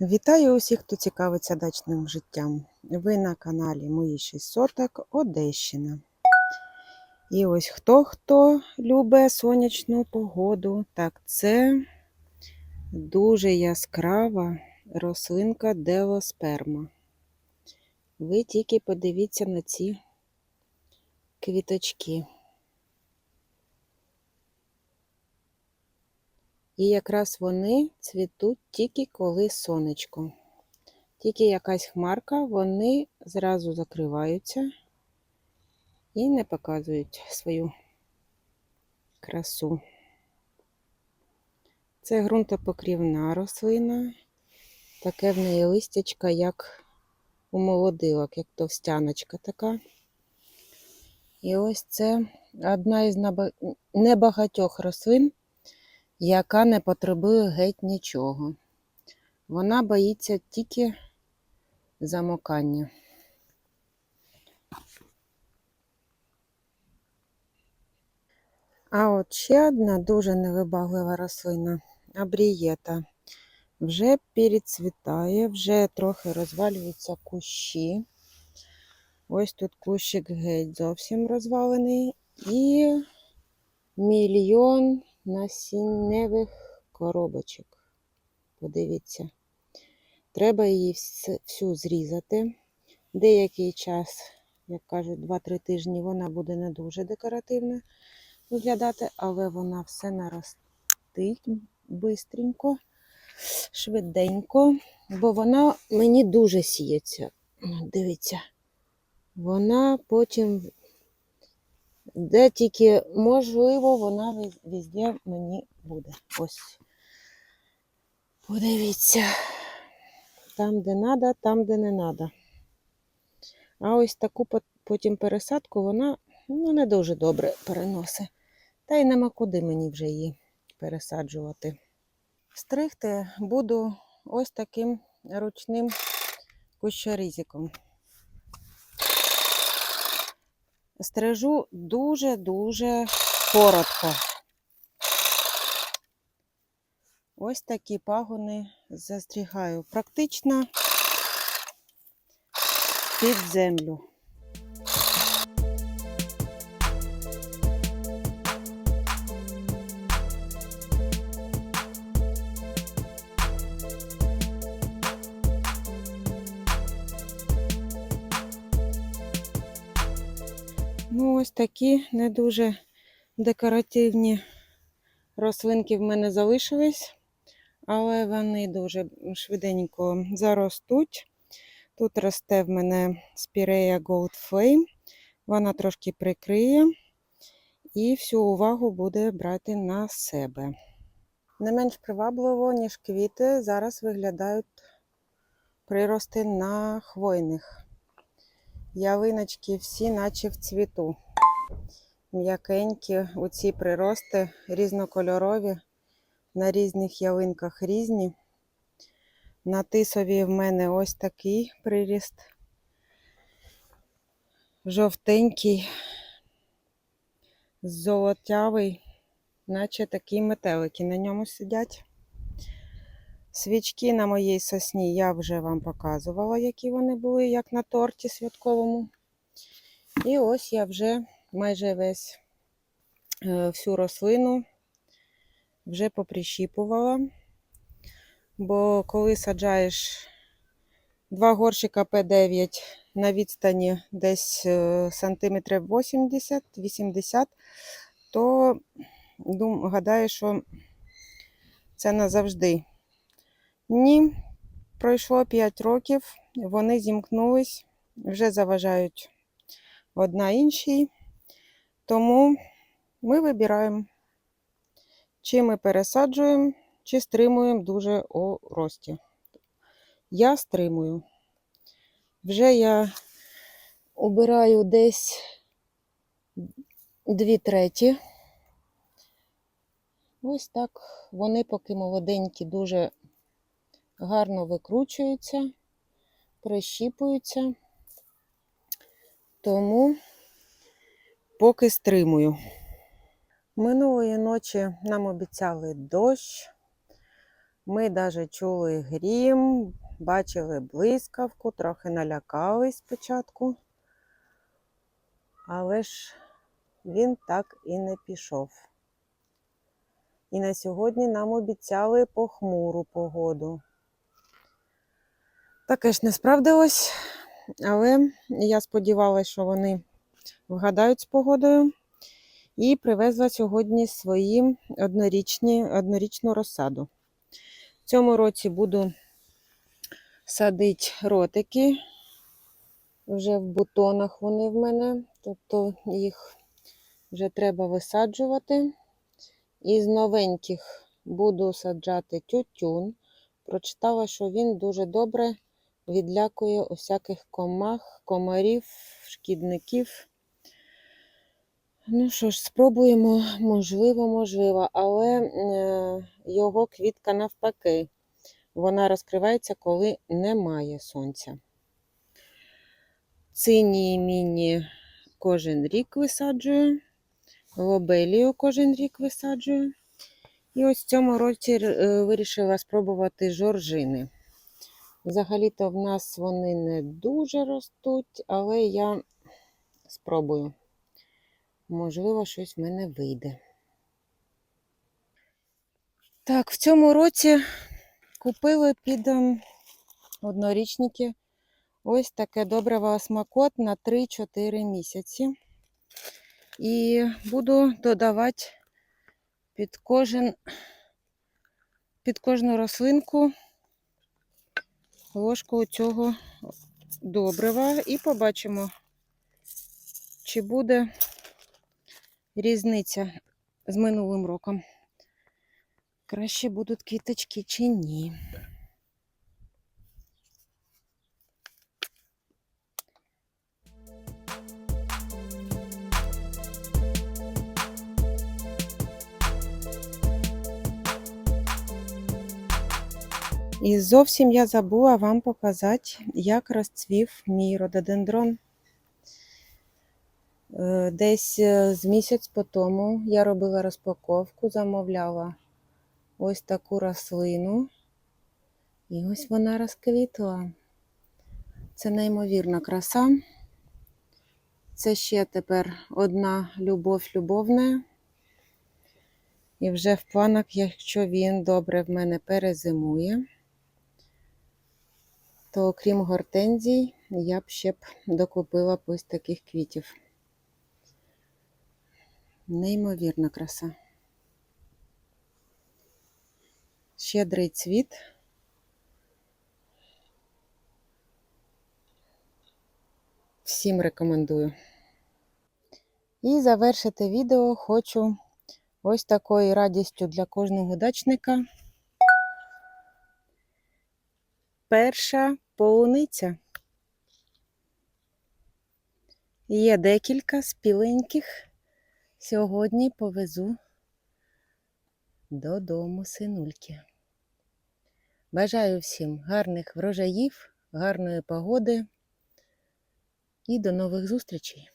Вітаю усіх, хто цікавиться дачним життям. Ви на каналі Мої 6 соток Одещина. І ось хто хто любить сонячну погоду, так це дуже яскрава рослинка делосперма. Ви тільки подивіться на ці квіточки. І якраз вони цвітуть тільки коли сонечко. Тільки якась хмарка, вони зразу закриваються і не показують свою красу. Це ґрунтопокрівна рослина, таке в неї листячка, як у молодилок, як товстяночка така. І ось це одна із небагатьох рослин, яка не потребує геть нічого. Вона боїться тільки замокання. А от ще одна дуже невибаглива рослина абрієта. Вже перецвітає, вже трохи розвалюються кущі. Ось тут кущик геть зовсім розвалений. І мільйон насінневих коробочок. Подивіться. Треба її всю зрізати. Деякий час, як кажуть, 2-3 тижні вона буде не дуже декоративна виглядати, але вона все наростить бистренько, швиденько, бо вона мені дуже сіється. Дивіться, вона потім де тільки можливо, вона везде мені буде. Ось. Подивіться. Там, де треба, там, де не треба. А ось таку потім пересадку вона ну, не дуже добре переносить. Та й нема куди мені вже її пересаджувати. Стригти буду ось таким ручним кущорізиком. Стрижу дуже-дуже коротко. Ось такі пагони застрігаю практично під землю. Ну, ось такі не дуже декоративні рослинки в мене залишились, але вони дуже швиденько заростуть. Тут росте в мене спірея Gold Flame, вона трошки прикриє і всю увагу буде брати на себе. Не менш привабливо, ніж квіти, зараз виглядають прирости на хвойних. Ялиночки всі, наче в цвіту. М'якенькі, оці прирости різнокольорові, на різних ялинках різні. На тисові в мене ось такий приріст. Жовтенький, золотявий, наче такі метелики на ньому сидять. Свічки на моїй сосні я вже вам показувала, які вони були, як на торті святковому. І ось я вже майже весь е, всю рослину вже поприщіпувала. Бо коли саджаєш два горщика П9 на відстані десь е, сантиметрів 80-80, то гадаю, що це назавжди. Ні, пройшло 5 років, вони зімкнулись, вже заважають одна іншій. Тому ми вибираємо, чи ми пересаджуємо, чи стримуємо дуже у рості. Я стримую. Вже я обираю десь 2 треті. Ось так. Вони поки молоденькі, дуже гарно викручуються, прищіпуються, тому поки стримую. Минулої ночі нам обіцяли дощ, Ми навіть чули грім, бачили блискавку, трохи налякались спочатку. Але ж він так і не пішов. І на сьогодні нам обіцяли похмуру погоду. Таке ж не справдилось, але я сподівалася, що вони вгадають з погодою. І привезла сьогодні свої однорічні, однорічну розсаду. В цьому році буду садити ротики. Вже в бутонах вони в мене, тобто їх вже треба висаджувати. Із новеньких буду саджати тютюн. Прочитала, що він дуже добре відлякує усяких комах, комарів, шкідників. Ну що ж, спробуємо, можливо, можливо, але е, його квітка навпаки. Вона розкривається, коли немає сонця. Цині міні кожен рік висаджую, лобелію кожен рік висаджую. І ось в цьому році е, вирішила спробувати жоржини. Взагалі-то в нас вони не дуже ростуть, але я спробую. Можливо, щось в мене вийде. Так, в цьому році купили під ем, однорічники ось таке добре смакот на 3-4 місяці. І буду додавати під кожен, під кожну рослинку ложку цього добрива і побачимо, чи буде різниця з минулим роком. Краще будуть квіточки чи ні. І зовсім я забула вам показати, як розцвів мій рододендрон. Е, Десь е, з місяць по тому я робила розпаковку, замовляла ось таку рослину. І ось вона розквітла. Це неймовірна краса. Це ще тепер одна любов любовна. І вже в планах, якщо він добре в мене перезимує, то окрім гортензій, я б ще б докупила б ось таких квітів. Неймовірна краса. Щедрий цвіт. Всім рекомендую. І завершити відео хочу ось такою радістю для кожного дачника. Перша полуниця. Є декілька спіленьких. Сьогодні повезу додому синульки. Бажаю всім гарних врожаїв, гарної погоди і до нових зустрічей!